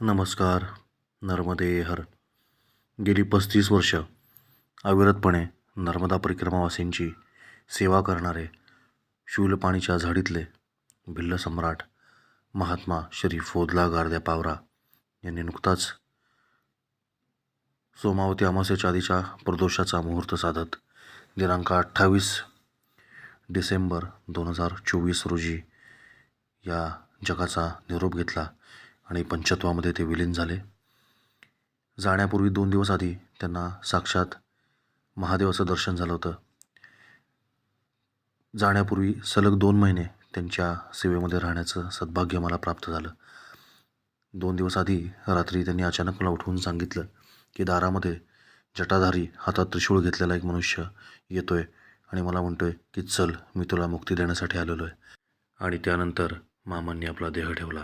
नमस्कार नर्मदे हर. गेली पस्तीस वर्ष अविरतपणे नर्मदा परिक्रमावासींची सेवा करणारे शूलपाणीच्या झाडीतले भिल्ल सम्राट महात्मा श्री फोदला गारद्या पावरा यांनी नुकताच सोमावती अमावस्येच्या आधीच्या प्रदोषाचा मुहूर्त साधत दिनांक अठ्ठावीस डिसेंबर दोन हजार चोवीस रोजी या जगाचा निरोप घेतला. आणि पंचत्वामध्ये ते विलीन झाले. जाण्यापूर्वी दोन दिवस आधी त्यांना साक्षात महादेवाचं दर्शन झालं होतं. जाण्यापूर्वी सलग दोन महिने त्यांच्या सेवेमध्ये राहण्याचं सद्भाग्य मला प्राप्त झालं. दोन दिवस आधी रात्री त्यांनी अचानक मला उठवून सांगितलं की दारामध्ये जटाधारी हातात त्रिशूळ घेतलेला एक मनुष्य येतोय आणि मला म्हणतोय की चल मी तुला मुक्ती देण्यासाठी आलेलो आहे आणि त्यानंतर मामांनी आपला देह ठेवला.